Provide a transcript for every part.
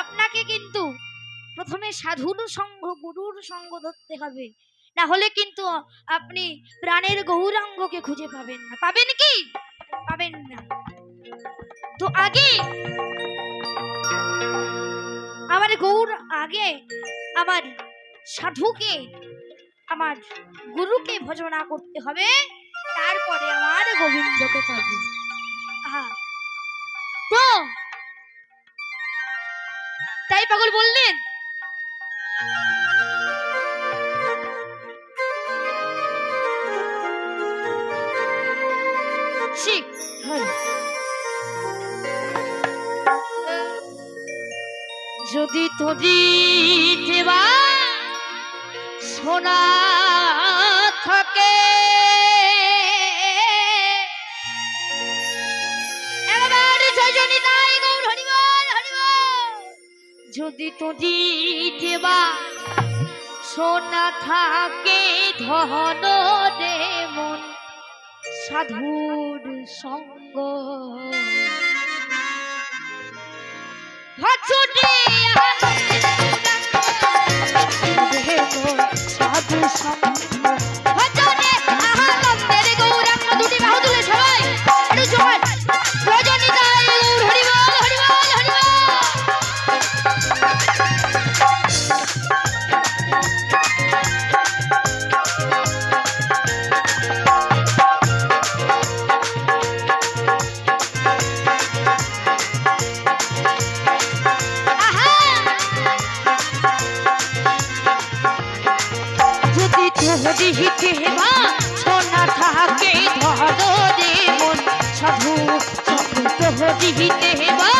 আপনাকে কিন্তু প্রথমে সাধুর সঙ্গ, গুরুর সঙ্গ ধরতে হবে। না হলে কিন্তু আপনি প্রাণের গৌরাঙ্গকে খুঁজে পাবেন না। পাবেন কি? পাবেন না। তো আগে আমার গৌর, আগে আমার সাধুকে, আমার গুরুকে ভজনা করতে হবে। তারপরে আমার গোবিন্দকে পাবে আহা। তো তাই পাগল বললেন? শিখ যদি তোদি দেবা সোনা থাকে যদি তোদি দেবা সোনা থাকে ধন মন সাধুর সঙ্গ। সাধু সঙ্গ। जीवित है बा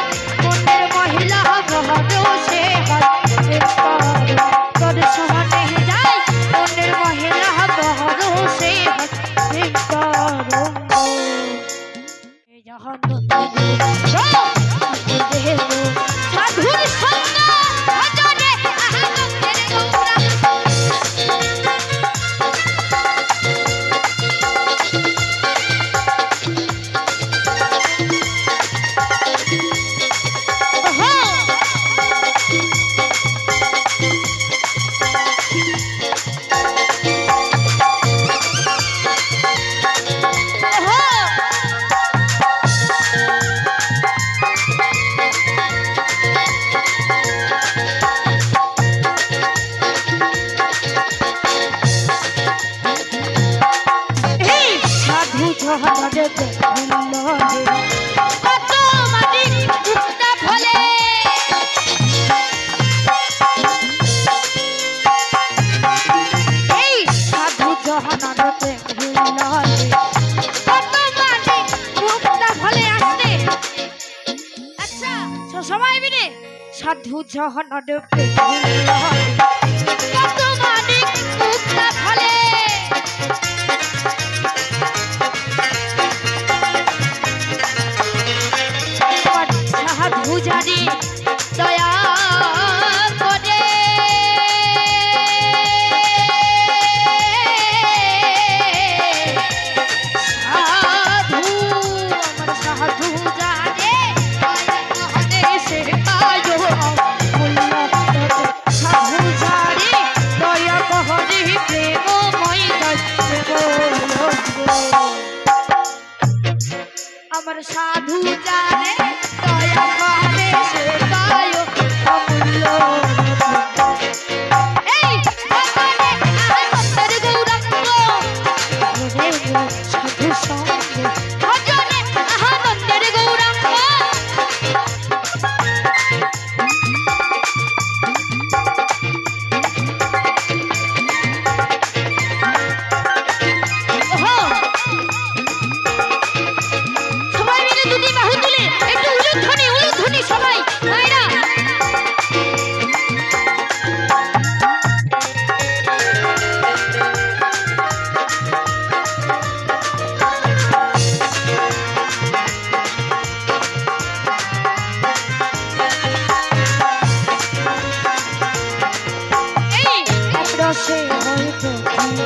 সাধুর সাধু জহারে কত মাটি মুক্তা ফলে এই সাধু আচ্ছা জহানারতে হিল্লারে ভজনে সাধু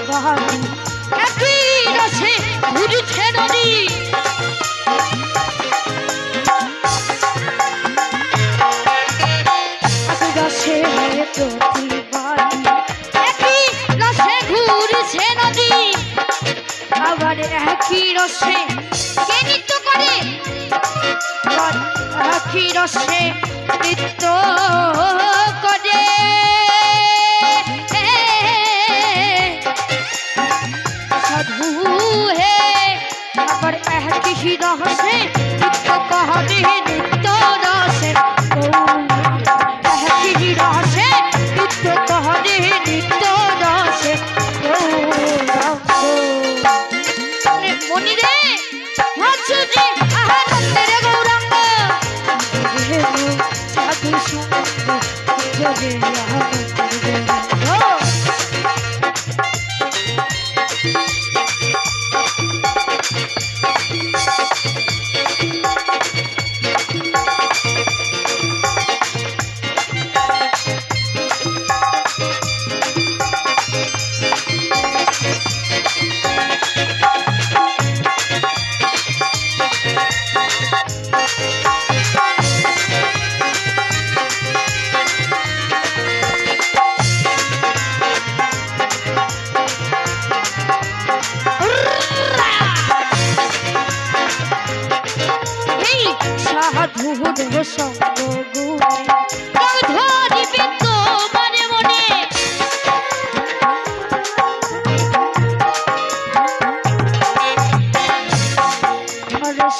বাহারি একই রসে ঘুরছে নদী একই রসে হয়তো বাহারি একই রসে ঘুরছে নদী আবার একই রসে নৃত্য। একই রসে নৃত্য কহবে নৃত্য রসে। একই রসে নৃত্য কহবে নৃত্য রসে। মনিরে হাসুরে আনন্দের গৌরাঙ্গ। সাধু সঙ্গ জগে আনন্দের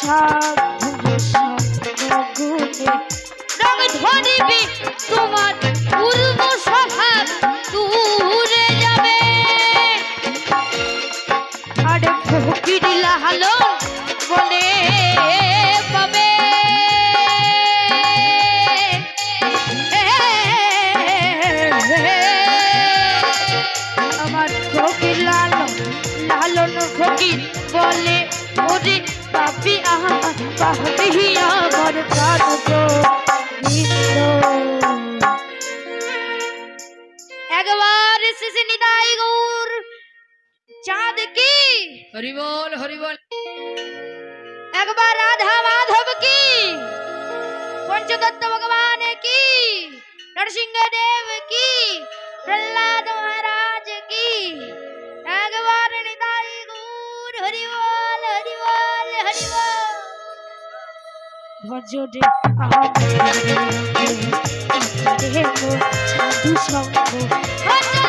আমার हरिबोल हरिबोल। एक बार राधा माधव की पंचदत्त भगवान की नरसिंह देव की प्रहलाद महाराज की। एक बार निताई गुर हरिबोल हरिबोल हरिबोल। हरि बोल भजो दे आम देव साधु संग। भजो